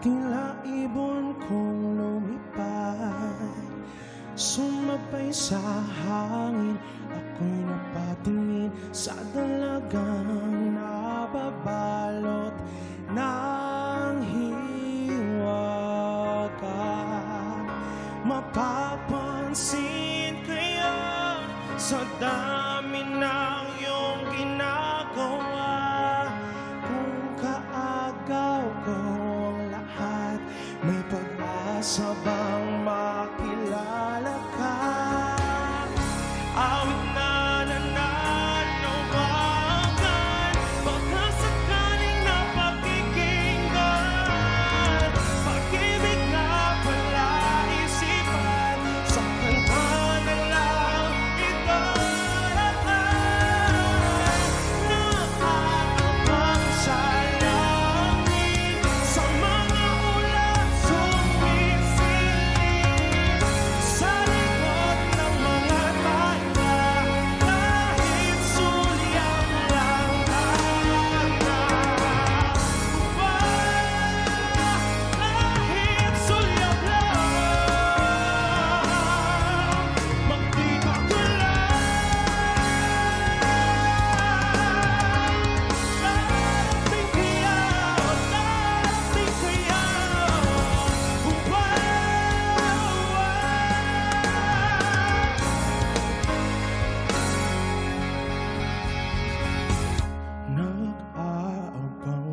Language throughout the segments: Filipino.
Tila ibon kong lumipad Sumabay sa hangin Ako'y napatingin sa dalagang nababalot ng hiwaga Mapapansin kaya sa dami passar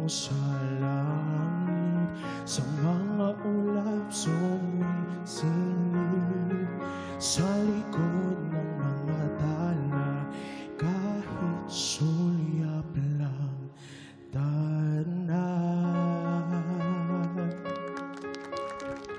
sa langit sa mga ulap sumisingit sa likod ng